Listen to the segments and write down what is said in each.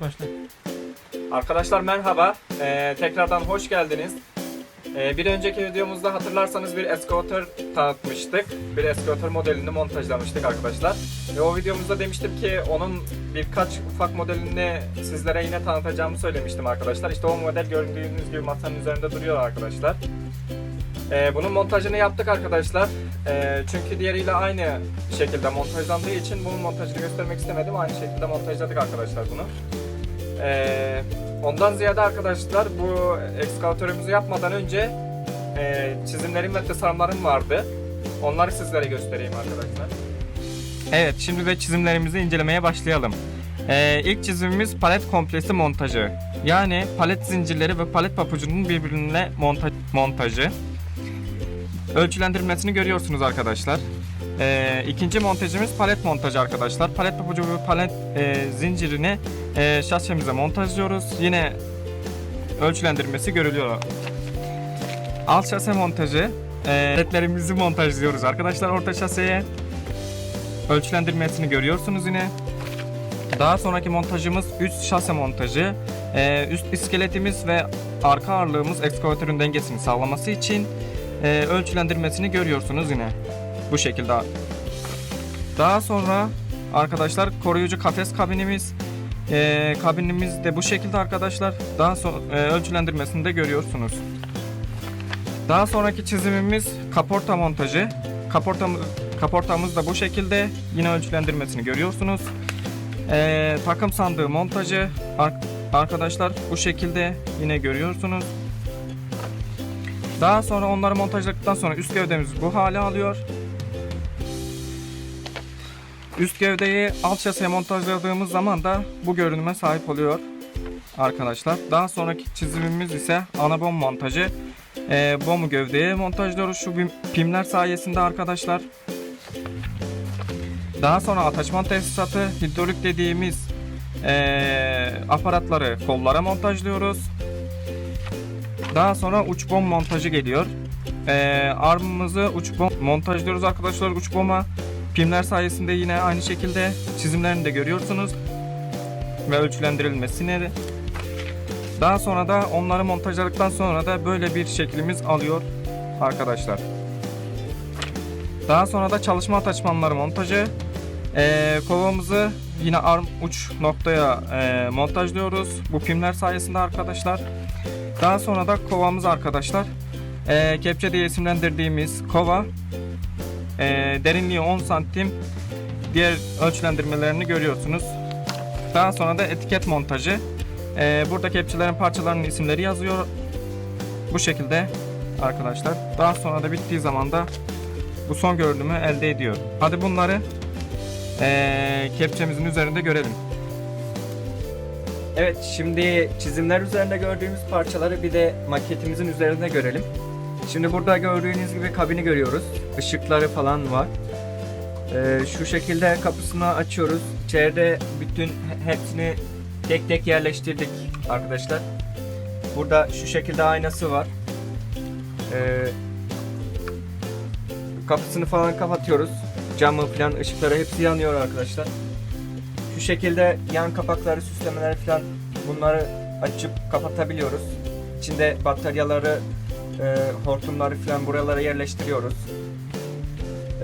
Başla. Arkadaşlar merhaba. Ee, tekrardan hoş geldiniz. Ee, bir önceki videomuzda hatırlarsanız bir eskavatör tanıtmıştık. Bir eskavatör modelini montajlamıştık arkadaşlar. Ve o videomuzda demiştim ki onun birkaç ufak modelini sizlere yine tanıtacağımı söylemiştim arkadaşlar. İşte o model gördüğünüz gibi masanın üzerinde duruyor arkadaşlar. Ee, bunun montajını yaptık arkadaşlar. Ee, çünkü diğeriyle aynı şekilde montajlandığı için bunun montajını göstermek istemedim. Aynı şekilde montajladık arkadaşlar bunu. Ee, ondan ziyade arkadaşlar bu ekskavatörümüzü yapmadan önce e, çizimlerim ve tasarımlarım vardı. Onları sizlere göstereyim arkadaşlar. Evet şimdi de çizimlerimizi incelemeye başlayalım. Ee, ilk çizimimiz palet komplesi montajı. Yani palet zincirleri ve palet papucunun birbirine monta- montajı. Ölçülendirmesini görüyorsunuz arkadaşlar. Ee, ikinci montajımız palet montajı arkadaşlar. Palet papucu ve palet e, zincirini e, şasemize montajlıyoruz. Yine ölçülendirmesi görülüyor. Alt şase montajı. E, paletlerimizi montajlıyoruz arkadaşlar orta şaseye. Ölçülendirmesini görüyorsunuz yine. Daha sonraki montajımız üst şase montajı. E, üst iskeletimiz ve arka ağırlığımız ekskavatörün dengesini sağlaması için e, ölçülendirmesini görüyorsunuz yine. Bu şekilde. Daha sonra arkadaşlar koruyucu kafes kabinimiz. Ee, kabinimiz de bu şekilde arkadaşlar. Daha sonra ölçülendirmesini de görüyorsunuz. Daha sonraki çizimimiz kaporta montajı. Kaportamız, kaportamız da bu şekilde. Yine ölçülendirmesini görüyorsunuz. Ee, takım sandığı montajı ar- arkadaşlar bu şekilde yine görüyorsunuz. Daha sonra onları montajladıktan sonra üst gövdemiz bu hale alıyor. Üst gövdeyi alt montajladığımız zaman da bu görünüme sahip oluyor arkadaşlar. Daha sonraki çizimimiz ise ana bom montajı. Ee, bomu gövdeye montajlıyoruz şu pimler sayesinde arkadaşlar. Daha sonra ataşman tesisatı, hidrolik dediğimiz ee, aparatları kollara montajlıyoruz. Daha sonra uç bom montajı geliyor. Ee, armımızı uç bom montajlıyoruz arkadaşlar uç boma. Pimler sayesinde yine aynı şekilde çizimlerini de görüyorsunuz. Ve ölçülendirilmesini. Daha sonra da onları montajladıktan sonra da böyle bir şeklimiz alıyor arkadaşlar. Daha sonra da çalışma ataçmanları montajı. Ee, kovamızı yine arm uç noktaya e, montajlıyoruz. Bu pimler sayesinde arkadaşlar. Daha sonra da kovamız arkadaşlar. Ee, kepçe diye isimlendirdiğimiz kova. Ee, derinliği 10 santim. Diğer ölçülendirmelerini görüyorsunuz. Daha sonra da etiket montajı. Ee, burada kepçelerin parçalarının isimleri yazıyor. Bu şekilde arkadaşlar. Daha sonra da bittiği zaman da bu son görünümü elde ediyor. Hadi bunları ee, kepçemizin üzerinde görelim. Evet şimdi çizimler üzerinde gördüğümüz parçaları bir de maketimizin üzerinde görelim. Şimdi burada gördüğünüz gibi kabini görüyoruz. Işıkları falan var. Ee, şu şekilde kapısını açıyoruz. İçeride bütün he- hepsini tek tek yerleştirdik arkadaşlar. Burada şu şekilde aynası var. Ee, kapısını falan kapatıyoruz. Camı falan ışıkları hepsi yanıyor arkadaşlar. Şu şekilde yan kapakları, süslemeleri falan bunları açıp kapatabiliyoruz. İçinde bataryaları, e, hortumları falan buralara yerleştiriyoruz.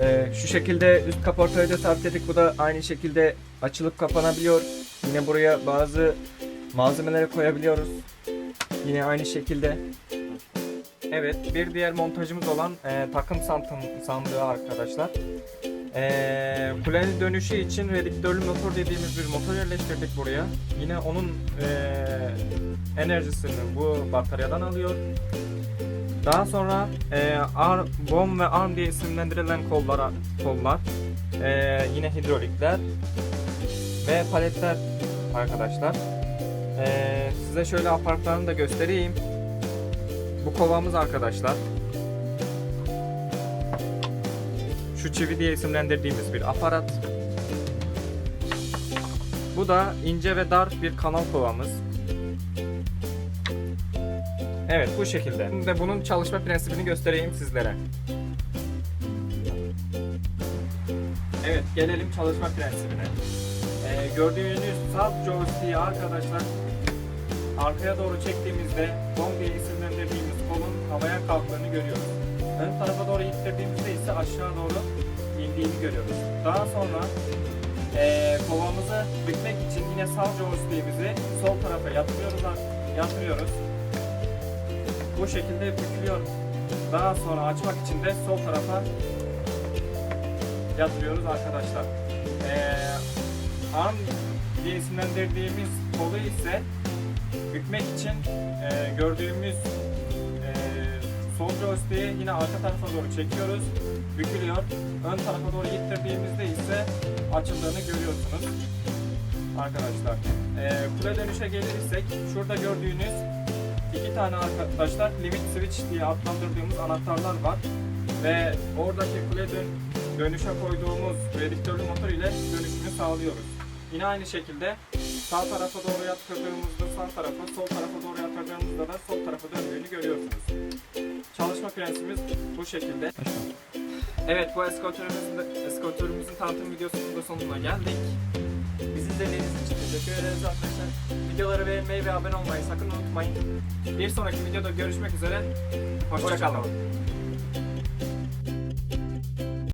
E, şu şekilde üst kaportayı da sabitledik. Bu da aynı şekilde açılıp kapanabiliyor. Yine buraya bazı malzemeleri koyabiliyoruz. Yine aynı şekilde. Evet, bir diğer montajımız olan e, takım santım, sandığı arkadaşlar. E, kulenin dönüşü için redüktörlü motor dediğimiz bir motor yerleştirdik buraya. Yine onun e, enerjisini bu bataryadan alıyor. Daha sonra e, arm, bom ve arm diye isimlendirilen kollara kollar, e, yine hidrolikler ve paletler arkadaşlar. E, size şöyle apartlarını da göstereyim. Bu kovamız arkadaşlar. Şu çivi diye isimlendirdiğimiz bir aparat. Bu da ince ve dar bir kanal kovamız. Evet bu şekilde. Şimdi de bunun çalışma prensibini göstereyim sizlere. Evet gelelim çalışma prensibine. Ee, gördüğünüz sağ joystick'i arkadaşlar arkaya doğru çektiğimizde gong diye isimlendirdiğimiz kolun havaya kalktığını görüyoruz. Ön tarafa doğru ittirdiğimizde ise aşağı doğru indiğini görüyoruz. Daha sonra eee kovamızı bükmek için yine sağ joystick'imizi sol tarafa yatırıyoruz. yatırıyoruz. Bu şekilde bükülüyor. Daha sonra açmak için de sol tarafa yatırıyoruz arkadaşlar. Eee arm diye isimlendirdiğimiz kolu ise bükmek için eee, gördüğümüz eee sol joystick'i yine arka tarafa doğru çekiyoruz. Bükülüyor. Ön tarafa doğru ittirdiğimizde ise açıldığını görüyorsunuz. Arkadaşlar. Eee kule dönüşe gelirsek şurada gördüğünüz iki tane arkadaşlar limit switch diye adlandırdığımız anahtarlar var. Ve oradaki kule dön dönüşe koyduğumuz prediktörlü motor ile dönüşümü sağlıyoruz. Yine aynı şekilde sağ tarafa doğru yatırdığımızda sağ tarafa, sol tarafa doğru yatırdığımızda da sol tarafa döndüğünü görüyorsunuz. Çalışma prensibimiz bu şekilde. Evet bu eskotörümüzün, eskotörümüzün tanıtım videosunun da sonuna geldik. Bizi izlediğiniz için teşekkür ederiz arkadaşlar. Videoları beğenmeyi ve abone olmayı sakın unutmayın. Bir sonraki videoda görüşmek üzere. Hoşçakalın.